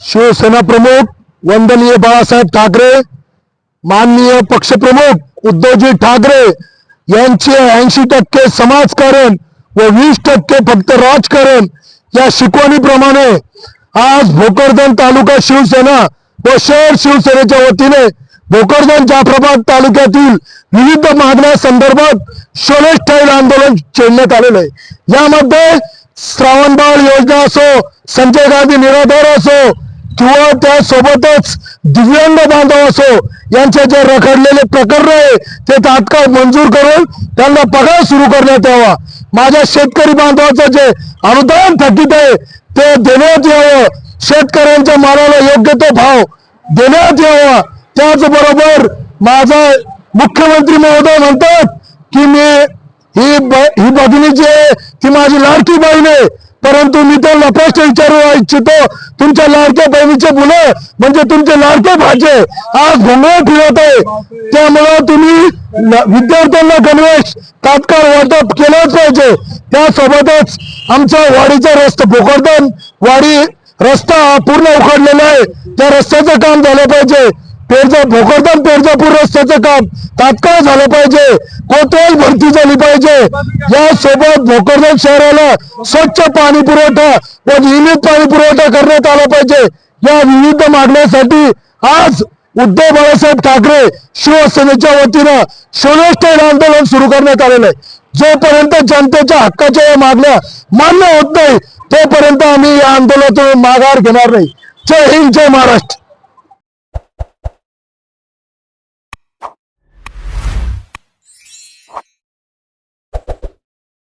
शिवसेना प्रमुख वंदनीय बाळासाहेब ठाकरे माननीय पक्षप्रमुख उद्धवजी ठाकरे यांचे ऐंशी टक्के समाजकारण व वीस टक्के फक्त राजकारण या शिकवणीप्रमाणे आज भोकरदन तालुका शिवसेना व शहर शिवसेनेच्या वतीने भोकरदन जाफराबाद तालुक्यातील विविध मागण्या संदर्भात शोलेस्टाईल आंदोलन छेडण्यात आलेलं आहे. यामध्ये श्रावणबाळ योजना असो संजय गांधी निराधार असो किंवा त्यासोबतच दिव्यांग बांधव असो यांचे जे रखडलेले प्रकरण आहे ते तात्काळ मंजूर करून त्यांना पगार सुरू करण्यात यावा. माझ्या शेतकरी बांधवाचं जे अनुदान थकीत आहे ते देण्यात यावं. शेतकऱ्यांच्या मालाला योग्य तो भाव देण्यात यावा. त्याचबरोबर माझा मुख्यमंत्री महोदय म्हणतात की मी ही ही भगिनी जी आहे ती माझी लाडकी बहीण आहे. परंतु मी त्यांना प्रश्न विचारू इच्छितो तुमच्या लाडक्या बहिणीचे मुलं म्हणजे तुमचे लाडके भाचे आज घुमळ फिरत आहे. त्यामुळे तुम्ही विद्यार्थ्यांना गणवेश तात्काळ वाटप केलंच पाहिजे. त्यासोबतच आमचा वाडीचा रस्ता भोकरदन वाडी रस्ता पूर्ण उखडलेला आहे. त्या रस्त्याचं काम झालं पाहिजे. पेरजा भोकरदन पेरजापूर रस्त्याचं काम. तात्काळ झालं पाहिजे. कोतवाल भरती झाली पाहिजे. यासोबत भोकरदन शहराला स्वच्छ पाणी पुरवठा व नियमित पाणी पुरवठा करण्यात आला पाहिजे. या विविध मागण्यासाठी आज उद्धव बाळासाहेब ठाकरे शिवसेनेच्या वतीनं शोनेस्टेड आंदोलन सुरू करण्यात आलेलं आहे. जोपर्यंत जनतेच्या हक्काच्या या मागण्या मान्य होत नाही तोपर्यंत आम्ही या आंदोलनातून माघार घेणार नाही. जय हिंद जय महाराष्ट्र.